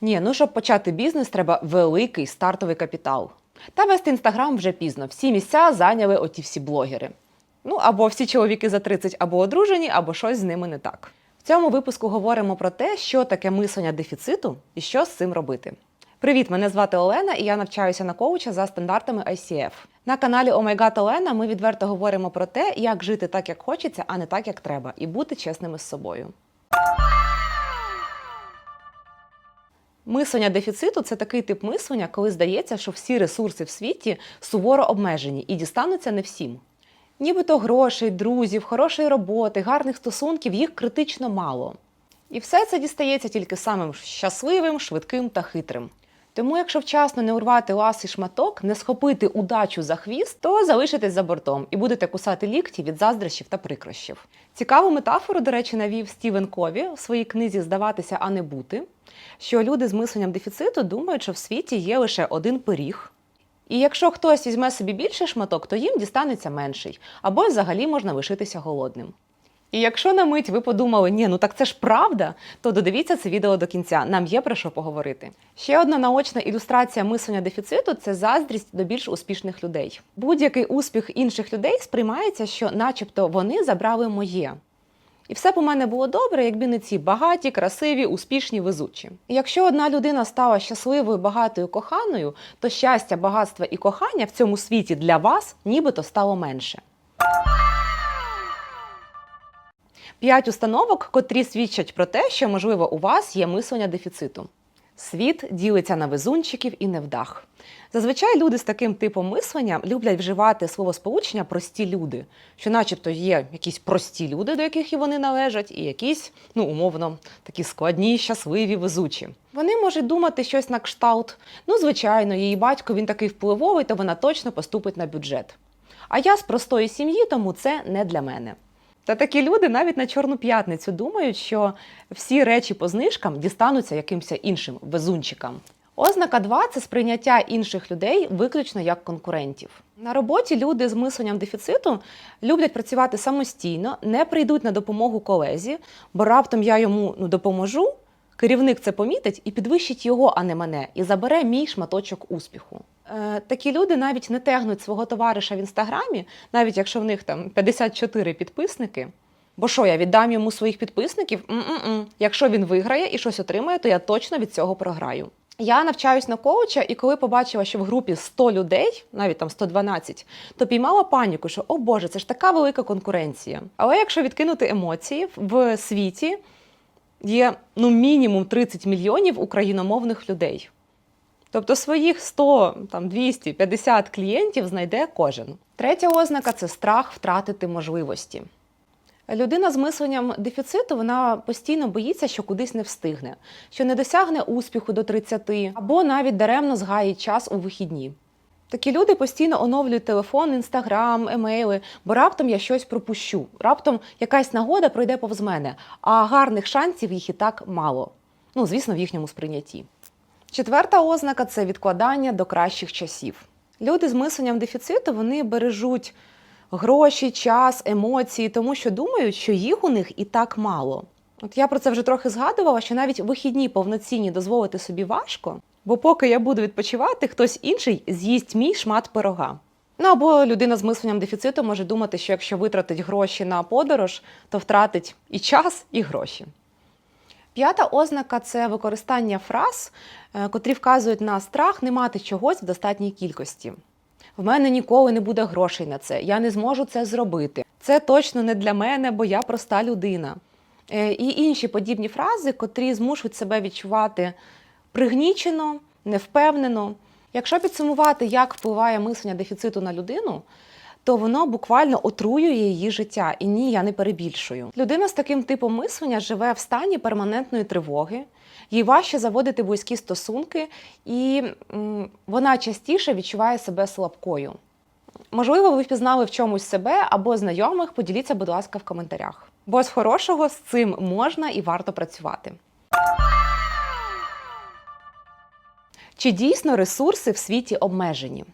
Ні, ну щоб почати бізнес, треба великий стартовий капітал. Та вести інстаграм вже пізно. Всі місця зайняли оті всі блогери. Ну або всі чоловіки за 30 або одружені, або щось з ними не так. В цьому випуску говоримо про те, що таке мислення дефіциту і що з цим робити. Привіт, мене звати Олена, і я навчаюся на коуча за стандартами ICF. На каналі Oh My God Олена ми відверто говоримо про те, як жити так, як хочеться, а не так, як треба, і бути чесними з собою. Мислення дефіциту це такий тип мислення, коли здається, що всі ресурси в світі суворо обмежені і дістануться не всім. Нібито грошей, друзів, хорошої роботи, гарних стосунків їх критично мало. І все це дістається тільки самим щасливим, швидким та хитрим. Тому, якщо вчасно не урвати ласий шматок, не схопити удачу за хвіст, то залишитесь за бортом і будете кусати лікті від заздрощів та прикрощів. Цікаву метафору, до речі, навів Стівен Кові в своїй книзі Здаватися, а не бути, що люди з мисленням дефіциту думають, що в світі є лише один пиріг. І якщо хтось візьме собі більший шматок, то їм дістанеться менший, або взагалі можна лишитися голодним. І якщо на мить ви подумали, ні, ну так це ж правда, то додивіться це відео до кінця. Нам є про що поговорити. Ще одна наочна ілюстрація мислення дефіциту це заздрість до більш успішних людей. Будь-який успіх інших людей сприймається, що, начебто, вони забрали моє. І все б у мене було добре, якби не ці багаті, красиві, успішні, везучі. І якщо одна людина стала щасливою, багатою, коханою, то щастя, багатство і кохання в цьому світі для вас нібито стало менше. П'ять установок, котрі свідчать про те, що, можливо, у вас є мислення дефіциту. Світ ділиться на везунчиків і невдах. Зазвичай люди з таким типом мислення люблять вживати словосполучення прості люди, що, начебто, є якісь прості люди, до яких і вони належать, і якісь, ну умовно, такі складні, щасливі, везучі. Вони можуть думати щось на кшталт. Ну, звичайно, її батько він такий впливовий, то вона точно поступить на бюджет. А я з простої сім'ї, тому це не для мене. Та такі люди навіть на Чорну п'ятницю думають, що всі речі по знижкам дістануться якимось іншим везунчикам. Ознака 2 – це сприйняття інших людей виключно як конкурентів. На роботі люди з мисленням дефіциту люблять працювати самостійно, не прийдуть на допомогу колезі, бо раптом я йому ну, допоможу, керівник це помітить і підвищить його, а не мене, і забере мій шматочок успіху. Е, такі люди навіть не тегнуть свого товариша в інстаграмі, навіть якщо в них там 54 підписники. Бо що я віддам йому своїх підписників? М-м-м. Якщо він виграє і щось отримає, то я точно від цього програю. Я навчаюсь на коуча, і коли побачила, що в групі 100 людей, навіть там 112, то піймала паніку, що о Боже, це ж така велика конкуренція. Але якщо відкинути емоції в світі є ну мінімум 30 мільйонів україномовних людей. Тобто своїх 100, там 250 клієнтів знайде кожен. Третя ознака це страх втратити можливості. Людина з мисленням дефіциту вона постійно боїться, що кудись не встигне, що не досягне успіху до 30, або навіть даремно згаїть час у вихідні. Такі люди постійно оновлюють телефон, інстаграм, емейли, бо раптом я щось пропущу. Раптом якась нагода пройде повз мене, а гарних шансів їх і так мало. Ну, звісно, в їхньому сприйнятті. Четверта ознака це відкладання до кращих часів. Люди з мисленням дефіциту вони бережуть гроші, час, емоції, тому що думають, що їх у них і так мало. От я про це вже трохи згадувала, що навіть вихідні повноцінні дозволити собі важко, бо поки я буду відпочивати, хтось інший з'їсть мій шмат пирога. Ну або людина з мисленням дефіциту може думати, що якщо витратить гроші на подорож, то втратить і час, і гроші. П'ята ознака це використання фраз, е, котрі вказують на страх не мати чогось в достатній кількості. В мене ніколи не буде грошей на це, я не зможу це зробити. Це точно не для мене, бо я проста людина. Е, І інші подібні фрази, котрі змушують себе відчувати пригнічено, невпевнено. Якщо підсумувати, як впливає мислення дефіциту на людину, то воно буквально отруює її життя. І ні, я не перебільшую. Людина з таким типом мислення живе в стані перманентної тривоги, їй важче заводити близькі стосунки, і м, вона частіше відчуває себе слабкою. Можливо, ви впізнали в чомусь себе або знайомих, поділіться, будь ласка, в коментарях. Бо з хорошого з цим можна і варто працювати. Чи дійсно ресурси в світі обмежені?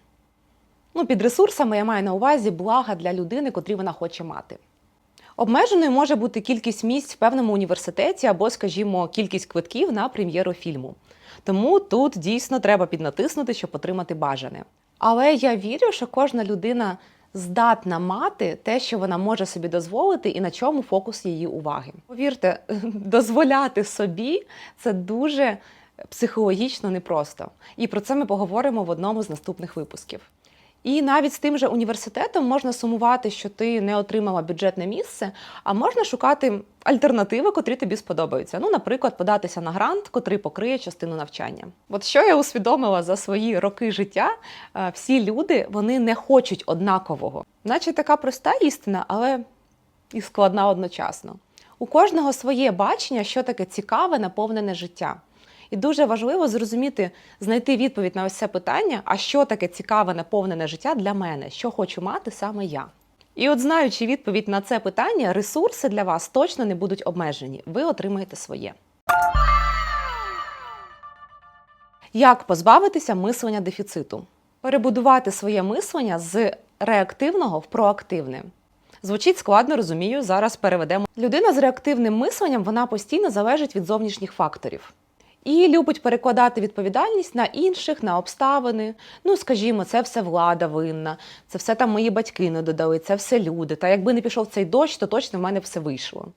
Ну, під ресурсами я маю на увазі блага для людини, котрі вона хоче мати. Обмеженою може бути кількість місць в певному університеті або, скажімо, кількість квитків на прем'єру фільму. Тому тут дійсно треба піднатиснути, щоб отримати бажане. Але я вірю, що кожна людина здатна мати те, що вона може собі дозволити, і на чому фокус її уваги. Повірте, дозволяти собі це дуже психологічно непросто. І про це ми поговоримо в одному з наступних випусків. І навіть з тим же університетом можна сумувати, що ти не отримала бюджетне місце, а можна шукати альтернативи, котрі тобі сподобаються. Ну, наприклад, податися на грант, котрий покриє частину навчання. От що я усвідомила за свої роки життя, е, всі люди вони не хочуть однакового, наче така проста істина, але і складна одночасно. У кожного своє бачення, що таке цікаве, наповнене життя. І дуже важливо зрозуміти, знайти відповідь на ось це питання, а що таке цікаве наповнене життя для мене, що хочу мати саме я. І от знаючи відповідь на це питання, ресурси для вас точно не будуть обмежені. Ви отримаєте своє. Як позбавитися мислення дефіциту? Перебудувати своє мислення з реактивного в проактивне. Звучить складно, розумію. Зараз переведемо. Людина з реактивним мисленням вона постійно залежить від зовнішніх факторів. І любить перекладати відповідальність на інших, на обставини. Ну, скажімо, це все влада винна, це все там мої батьки не додали, це все люди. Та якби не пішов цей дощ, то точно в мене все вийшло.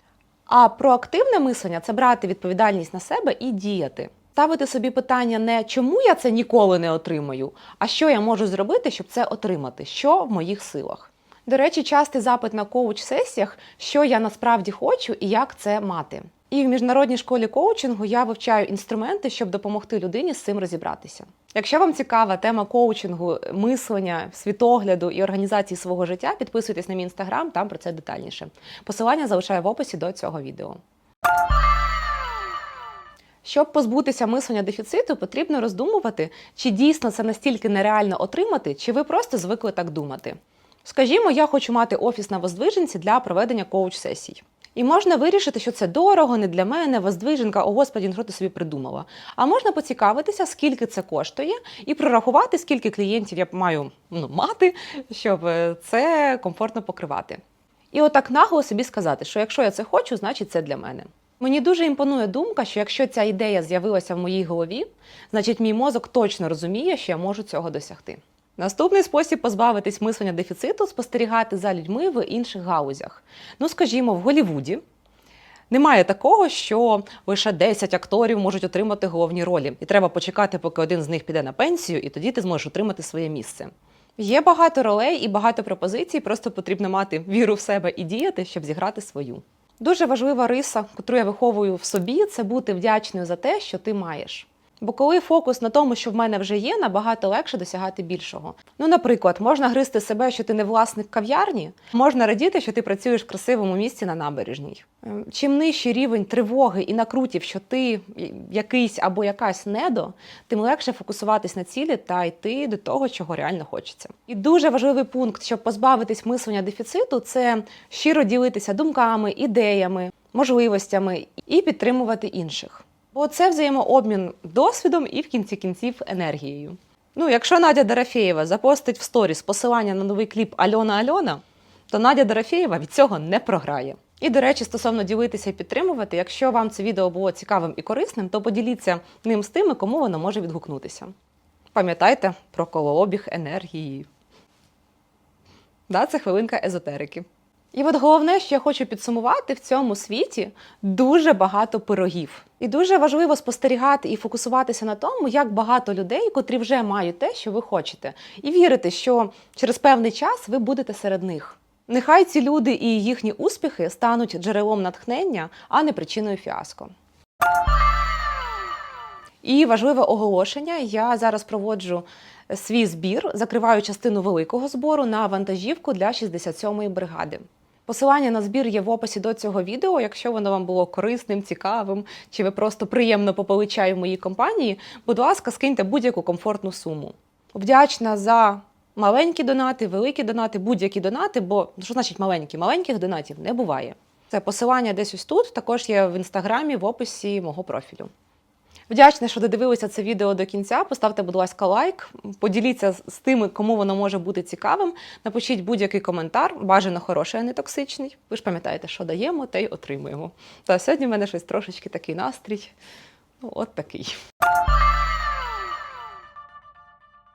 А проактивне мислення це брати відповідальність на себе і діяти. Ставити собі питання не чому я це ніколи не отримаю, а що я можу зробити, щоб це отримати, що в моїх силах. До речі, частий запит на коуч-сесіях, що я насправді хочу і як це мати. І в міжнародній школі коучингу я вивчаю інструменти, щоб допомогти людині з цим розібратися. Якщо вам цікава тема коучингу, мислення, світогляду і організації свого життя, підписуйтесь на мій інстаграм, там про це детальніше. Посилання залишаю в описі до цього відео. Щоб позбутися мислення дефіциту, потрібно роздумувати, чи дійсно це настільки нереально отримати, чи ви просто звикли так думати. Скажімо, я хочу мати офіс на Воздвиженці для проведення коуч-сесій. І можна вирішити, що це дорого, не для мене, воздвиженка, о господі, ну, що ти собі придумала. А можна поцікавитися, скільки це коштує, і прорахувати, скільки клієнтів я маю ну, мати, щоб е, це комфортно покривати. І отак нагло собі сказати, що якщо я це хочу, значить це для мене. Мені дуже імпонує думка, що якщо ця ідея з'явилася в моїй голові, значить мій мозок точно розуміє, що я можу цього досягти. Наступний спосіб позбавитись мислення дефіциту спостерігати за людьми в інших гаузях. Ну, скажімо, в Голівуді немає такого, що лише 10 акторів можуть отримати головні ролі, і треба почекати, поки один з них піде на пенсію, і тоді ти зможеш отримати своє місце. Є багато ролей і багато пропозицій, просто потрібно мати віру в себе і діяти, щоб зіграти свою. Дуже важлива риса, яку я виховую в собі, це бути вдячною за те, що ти маєш. Бо коли фокус на тому, що в мене вже є, набагато легше досягати більшого. Ну, наприклад, можна гризти себе, що ти не власник кав'ярні, можна радіти, що ти працюєш в красивому місці на набережній. Ем, Чим нижчий рівень тривоги і накрутів, що ти якийсь або якась недо, тим легше фокусуватись на цілі та йти до того, чого реально хочеться. І дуже важливий пункт, щоб позбавитись мислення дефіциту, це щиро ділитися думками, ідеями, можливостями і підтримувати інших. Бо це взаємообмін досвідом і в кінці кінців енергією. Ну, якщо Надя Дорофєєва запостить в сторіс посилання на новий кліп Альона Альона, то Надя Дорофєєва від цього не програє. І, до речі, стосовно ділитися і підтримувати, якщо вам це відео було цікавим і корисним, то поділіться ним з тими, кому воно може відгукнутися. Пам'ятайте про колообіг енергії. Да, це хвилинка езотерики. І от головне, що я хочу підсумувати в цьому світі дуже багато пирогів. І дуже важливо спостерігати і фокусуватися на тому, як багато людей, котрі вже мають те, що ви хочете, і вірити, що через певний час ви будете серед них. Нехай ці люди і їхні успіхи стануть джерелом натхнення, а не причиною фіаско. І важливе оголошення. Я зараз проводжу свій збір, закриваю частину великого збору на вантажівку для 67-ї бригади. Посилання на збір є в описі до цього відео. Якщо воно вам було корисним, цікавим, чи ви просто приємно попили чай в моїй компанії, будь ласка, скиньте будь-яку комфортну суму. Вдячна за маленькі донати, великі донати, будь-які донати, бо що значить маленькі? Маленьких донатів не буває. Це посилання десь ось тут, також є в інстаграмі в описі мого профілю. Вдячна, що додивилися це відео до кінця. Поставте, будь ласка, лайк, поділіться з- тими, кому воно може бути цікавим. Напишіть будь-який коментар, бажано хороший, а не токсичний. Ви ж пам'ятаєте, що даємо, те й отримуємо. Та сьогодні в мене щось трошечки такий настрій. Ну, от такий.